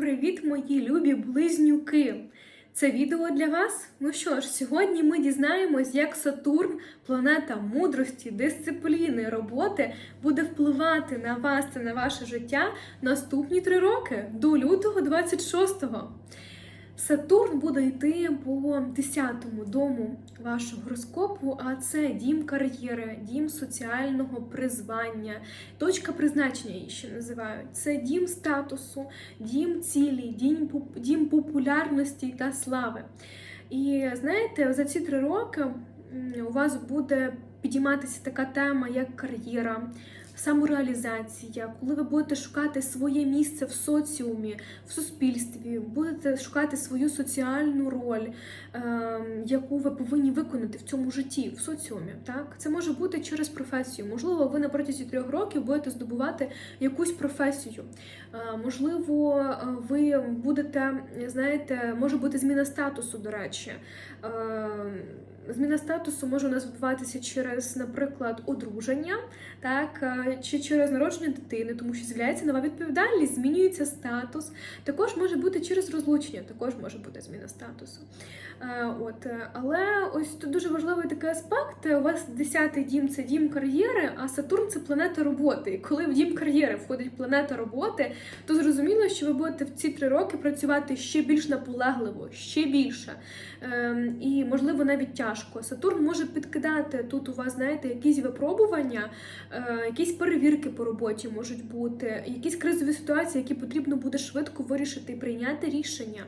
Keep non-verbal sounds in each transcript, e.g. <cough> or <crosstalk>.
Привіт, мої любі близнюки! Це відео для вас. Ну що ж, сьогодні ми дізнаємось, як Сатурн, планета мудрості, дисципліни, роботи, буде впливати на вас та на ваше життя наступні три роки до лютого 26-го. Сатурн буде йти по 10-му дому вашого гороскопу, а це дім кар'єри, дім соціального призвання, точка призначення її ще називають. Це дім статусу, дім цілі, дім, популярності та слави. І знаєте, за ці три роки у вас буде підійматися така тема, як кар'єра. Самореалізація, коли ви будете шукати своє місце в соціумі, в суспільстві, будете шукати свою соціальну роль, ем, яку ви повинні виконати в цьому житті, в соціумі. Так, це може бути через професію. Можливо, ви на протязі трьох років будете здобувати якусь професію. Е, можливо, ви будете, знаєте, може бути зміна статусу, до речі. Е, Зміна статусу може у нас відбуватися через, наприклад, одруження, так, е, чи через народження дитини, тому що з'являється нова відповідальність, змінюється статус. Також може бути через розлучення, також може бути зміна статусу. Е, От, е, але ось тут дуже важливий такий аспект. У вас 10-й дім це дім кар'єри, а Сатурн це планета роботи. І коли в дім кар'єри входить планета роботи, то зрозуміло, що ви будете в ці три роки працювати ще більш наполегливо, ще більше. Ем, і можливо навіть тяжко. Сатурн може підкидати тут у вас, знаєте, якісь випробування, е, якісь перевірки по роботі можуть бути, якісь кризові ситуації, які потрібно буде швидко вирішити і прийняти рішення.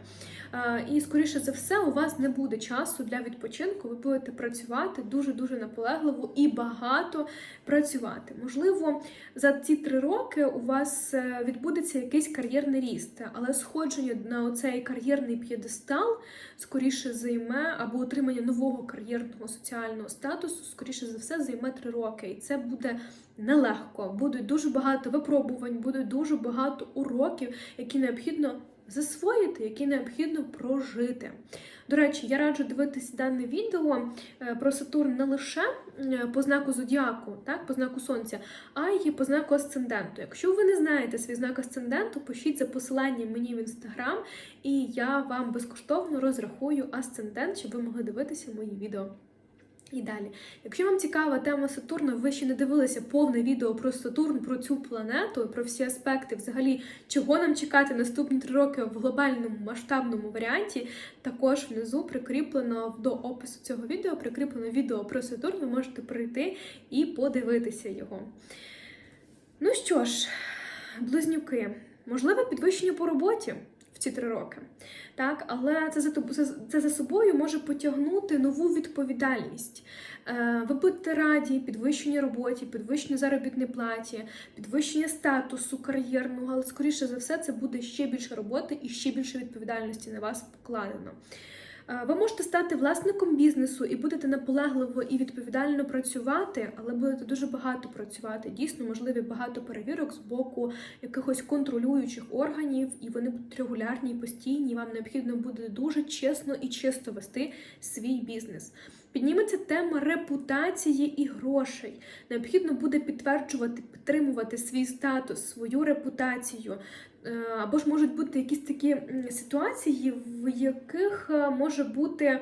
Е, І скоріше за все, у вас не буде часу для відпочинку. Ви будете працювати дуже дуже наполегливо і багато працювати. Можливо, за ці три роки у вас е, відбудеться якийсь кар'єрний ріст, але сходження на оцей кар'єрний п'єдестал скоріше займе або отримання нового кар'єрного соціального статусу, скоріше за все, займе три роки. І це буде нелегко. Буде дуже багато випробувань, буде дуже багато уроків, які необхідно засвоїти, які необхідно прожити. До речі, я раджу дивитися дане відео е, про Сатурн не лише е, по знаку зодіаку, так, по знаку сонця, а й по знаку асценденту. Якщо ви не знаєте свій знак асценденту, пишіть за посиланням мені в інстаграм, і я вам безкоштовно розрахую асцендент, щоб ви могли дивитися мої відео. І далі, якщо вам цікава тема Сатурна, ви ще не дивилися повне відео про Сатурн, про цю планету, про всі аспекти, взагалі, чого нам чекати наступні три роки в глобальному масштабному варіанті, також внизу прикріплено до опису цього відео, прикріплено відео про Сатурн, ви можете прийти і подивитися його. Ну що ж, близнюки, можливе підвищення по роботі ці три роки. Так, але це за це, за собою може потягнути нову відповідальність. Е, ви будете раді підвищення роботі, підвищення заробітної платі, підвищення статусу кар'єрного, але скоріше за все це буде ще більше роботи і ще більше відповідальності на вас покладено. Е, Ви можете стати власником бізнесу і будете наполегливо і відповідально працювати, але будете дуже багато працювати. Дійсно, можливі багато перевірок з боку якихось контролюючих органів, і вони будуть регулярні і постійні. Вам необхідно буде дуже чесно і чисто вести свій бізнес. Підніметься тема репутації і грошей. Необхідно буде підтверджувати, підтримувати свій статус, свою репутацію. Е, Або ж можуть бути якісь такі ситуації, в яких е, може бути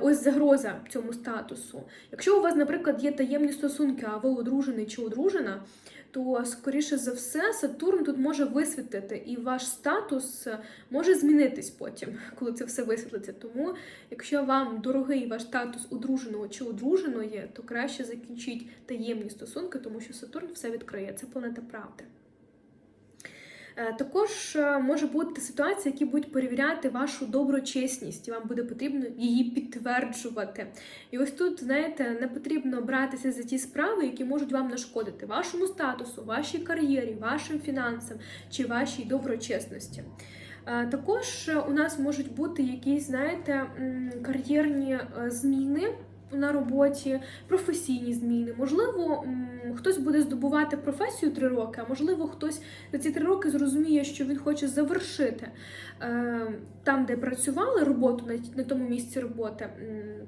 ось загроза цьому статусу. Якщо у вас, наприклад, є таємні стосунки, а ви одружений чи одружена, то скоріше за все Сатурн тут може висвітлити, і ваш статус е, може змінитись потім, <laughs> коли це все висвітлиться. Тому, якщо вам дорогий ваш статус одруженого чи одруженої, то краще закінчіть таємні стосунки, тому що Сатурн все відкриє. Це планета правди. Е, Також е, може бути ситуація, які будуть перевіряти вашу доброчесність, і вам буде потрібно її підтверджувати. І ось тут, знаєте, не потрібно братися за ті справи, які можуть вам нашкодити вашому статусу, вашій кар'єрі, вашим фінансам чи вашій доброчесності. Е, Також у нас можуть бути якісь, знаєте, кар'єрні зміни. На роботі, професійні зміни. Можливо, хтось буде здобувати професію три роки, а можливо, хтось за ці три роки зрозуміє, що він хоче завершити е, там, де працювали роботу на, тому місці роботи,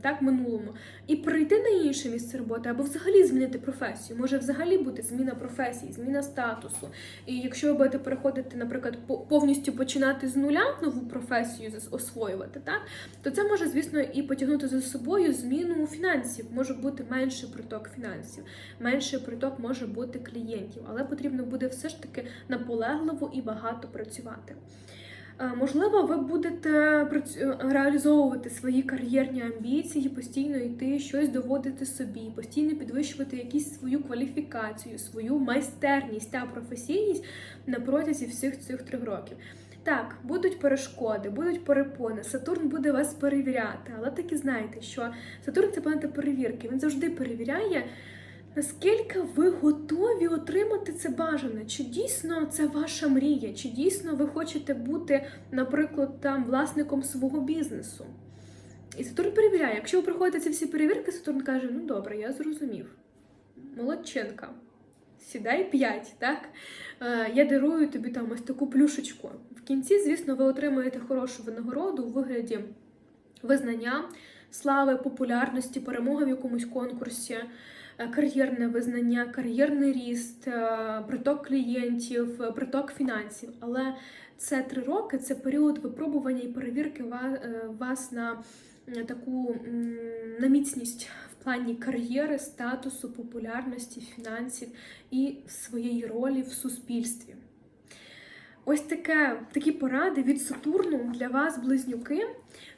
так, минулому, і перейти на інше місце роботи, або взагалі змінити професію. Може взагалі бути зміна професії, зміна статусу. І якщо ви будете переходити, наприклад, по- повністю починати з нуля нову професію освоювати, так, то це може, звісно, і потягнути за собою зміну фінансів. Може бути менший приток фінансів, менший приток може бути клієнтів, але потрібно буде все ж таки наполегливо і багато працювати. Е, Можливо, ви будете працю- реалізовувати свої кар'єрні амбіції, постійно йти щось доводити собі, постійно підвищувати якісь свою кваліфікацію, свою майстерність та професійність на протязі всіх цих трьох років. Так, будуть перешкоди, будуть перепони. Сатурн буде вас перевіряти, але таки знайте, що Сатурн це планета перевірки. Він завжди перевіряє, наскільки ви готові отримати це бажане. Чи дійсно це ваша мрія? Чи дійсно ви хочете бути, наприклад, там власником свого бізнесу? І Сатурн перевіряє. Якщо ви проходите ці всі перевірки, Сатурн каже: ну добре, я зрозумів. Молодчинка. Сідай 5, так? Е, я дарую тобі там ось таку плюшечку. В кінці, звісно, ви отримаєте хорошу винагороду у вигляді визнання, слави, популярності, перемоги в якомусь конкурсі, е, кар'єрне визнання, кар'єрний ріст, е, приток клієнтів, приток фінансів. Але це три роки, це період випробування і перевірки вас на таку на міцність плані кар'єри, статусу, популярності, фінансів і своєї ролі в суспільстві. Ось таке, такі поради від Сатурну для вас, близнюки.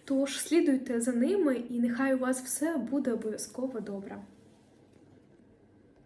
Тож слідуйте за ними, і нехай у вас все буде обов'язково добре.